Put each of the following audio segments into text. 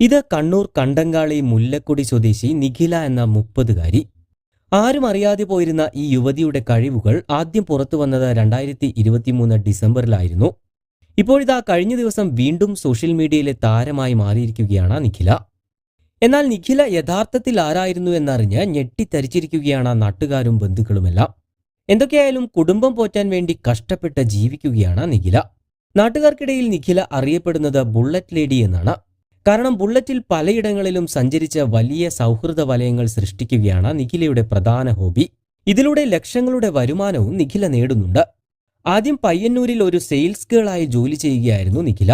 ഇത് കണ്ണൂർ കണ്ടങ്കാളി മുല്ലക്കുടി സ്വദേശി നിഖില എന്ന മുപ്പതുകാരി. ആരും അറിയാതെ പോയിരുന്ന ഈ യുവതിയുടെ കഴിവുകൾ ആദ്യം പുറത്തു വന്നത് രണ്ടായിരത്തി ഇരുപത്തിമൂന്ന് ഡിസംബറിലായിരുന്നു. ഇപ്പോഴിതാ കഴിഞ്ഞ ദിവസം വീണ്ടും സോഷ്യൽ മീഡിയയിലെ താരമായി മാറിയിരിക്കുകയാണ് നിഖില. എന്നാൽ നിഖില യഥാർത്ഥത്തിൽ ആരായിരുന്നു എന്നറിഞ്ഞ് ഞെട്ടിത്തരിച്ചിരിക്കുകയാണ് നാട്ടുകാരും ബന്ധുക്കളുമെല്ലാം. എന്തൊക്കെയായാലും കുടുംബം പോറ്റാൻ വേണ്ടി കഷ്ടപ്പെട്ട് ജീവിക്കുകയാണ് നിഖില. നാട്ടുകാർക്കിടയിൽ നിഖില അറിയപ്പെടുന്നത് ബുള്ളറ്റ് ലേഡി എന്നാണ്. കാരണം ബുള്ളറ്റിൽ പലയിടങ്ങളിലും സഞ്ചരിച്ച വലിയ സൗഹൃദ വലയങ്ങൾ സൃഷ്ടിക്കുകയാണ് നിഖിലയുടെ പ്രധാന ഹോബി. ഇതിലൂടെ ലക്ഷങ്ങളുടെ വരുമാനവും നിഖില നേടുന്നുണ്ട്. ആദ്യം പയ്യന്നൂരിൽ ഒരു സെയിൽസ് ഗേളായി ജോലി ചെയ്യുകയായിരുന്നു നിഖില.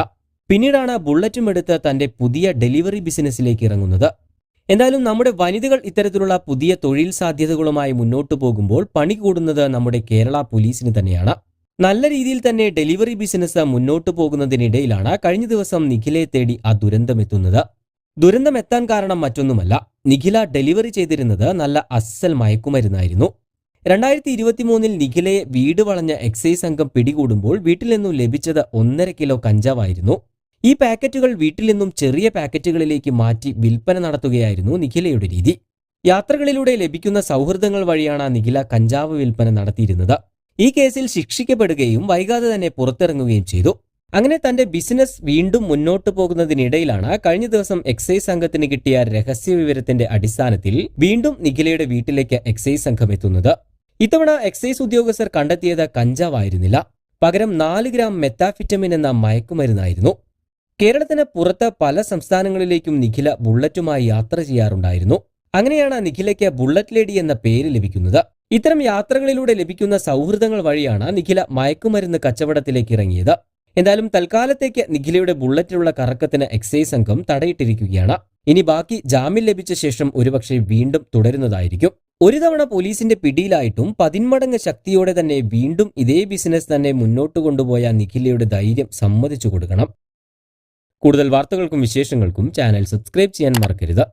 പിന്നീടാണ് ബുള്ളറ്റും എടുത്ത് തന്റെ പുതിയ ഡെലിവറി ബിസിനസ്സിലേക്ക് ഇറങ്ങുന്നത്. എന്തായാലും നമ്മുടെ വനിതകൾ ഇത്തരത്തിലുള്ള പുതിയ തൊഴിൽ സാധ്യതകളുമായി മുന്നോട്ടു പോകുമ്പോൾ പണി കൂടുന്നത് നമ്മുടെ കേരള പോലീസിന് തന്നെയാണ്. നല്ല രീതിയിൽ തന്നെ ഡെലിവറി ബിസിനസ് മുന്നോട്ടു പോകുന്നതിനിടയിലാണ് കഴിഞ്ഞ ദിവസം നിഖിലയെ തേടി ആ ദുരന്തമെത്തുന്നത് ദുരന്തം എത്താൻ കാരണം മറ്റൊന്നുമല്ല. നിഖില ഡെലിവറി ചെയ്തിരുന്നത് നല്ല അസൽ മയക്കുമരുന്നായിരുന്നു. രണ്ടായിരത്തി ഇരുപത്തിമൂന്നിൽ നിഖിലയെ വീട് വളഞ്ഞ എക്സൈസ് സംഘം പിടികൂടുമ്പോൾ വീട്ടിൽ നിന്നും ലഭിച്ചത് ഒന്നര കിലോ കഞ്ചാവായിരുന്നു. ഈ പാക്കറ്റുകൾ വീട്ടിൽ നിന്നും ചെറിയ പാക്കറ്റുകളിലേക്ക് മാറ്റി വിൽപ്പന നടത്തുകയായിരുന്നു നിഖിലയുടെ രീതി. യാത്രകളിലൂടെ ലഭിക്കുന്ന സൗഹൃദങ്ങൾ വഴിയാണ് നിഖില കഞ്ചാവ് വിൽപ്പന നടത്തിയിരുന്നത്. ഈ കേസിൽ ശിക്ഷിക്കപ്പെടുകയും വൈകാതെ തന്നെ പുറത്തിറങ്ങുകയും ചെയ്തു. അങ്ങനെ തന്റെ ബിസിനസ് വീണ്ടും മുന്നോട്ട് പോകുന്നതിനിടയിലാണ് കഴിഞ്ഞ ദിവസം എക്സൈസ് സംഘത്തിന് കിട്ടിയ രഹസ്യ വിവരത്തിന്റെ അടിസ്ഥാനത്തിൽ വീണ്ടും നിഖിലയുടെ വീട്ടിലേക്ക് എക്സൈസ് സംഘം എത്തുന്നത്. ഇത്തവണ എക്സൈസ് ഉദ്യോഗസ്ഥർ കണ്ടെത്തിയത് കഞ്ചാവായിരുന്നില്ല. പകരം നാല് ഗ്രാം മെത്താഫിറ്റമിൻ എന്ന മയക്കുമരുന്നായിരുന്നു. കേരളത്തിന് പുറത്ത് പല സംസ്ഥാനങ്ങളിലേക്കും നിഖില ബുള്ളറ്റുമായി യാത്ര ചെയ്യാറുണ്ടായിരുന്നു. അങ്ങനെയാണ് നിഖിലയ്ക്ക് ബുള്ളറ്റ് ലേഡി എന്ന പേര് ലഭിക്കുന്നത്. ഇത്തരം യാത്രകളിലൂടെ ലഭിക്കുന്ന സൗഹൃദങ്ങൾ വഴിയാണ് നിഖില മയക്കുമരുന്ന് കച്ചവടത്തിലേക്ക് ഇറങ്ങിയത്. എന്തായാലും തൽക്കാലത്തേക്ക് നിഖിലയുടെ ബുള്ളറ്റിലുള്ള കറക്കത്തിന് എക്സൈസ് സംഘം തടയിട്ടിരിക്കുകയാണ്. ഇനി ബാക്കി ജാമ്യം ലഭിച്ച ശേഷം ഒരുപക്ഷെ വീണ്ടും തുടരുന്നതായിരിക്കും. ഒരു തവണ പോലീസിന്റെ പിടിയിലായിട്ടും പതിന്മടങ്ങ് ശക്തിയോടെ തന്നെ വീണ്ടും ഇതേ ബിസിനസ് തന്നെ മുന്നോട്ട് കൊണ്ടുപോയ നിഖിലയുടെ ധൈര്യം സമ്മതിച്ചു കൊടുക്കണം. കൂടുതൽ വാർത്തകൾക്കും വിശേഷങ്ങൾക്കും ചാനൽ സബ്സ്ക്രൈബ് ചെയ്യാൻ മറക്കരുത്.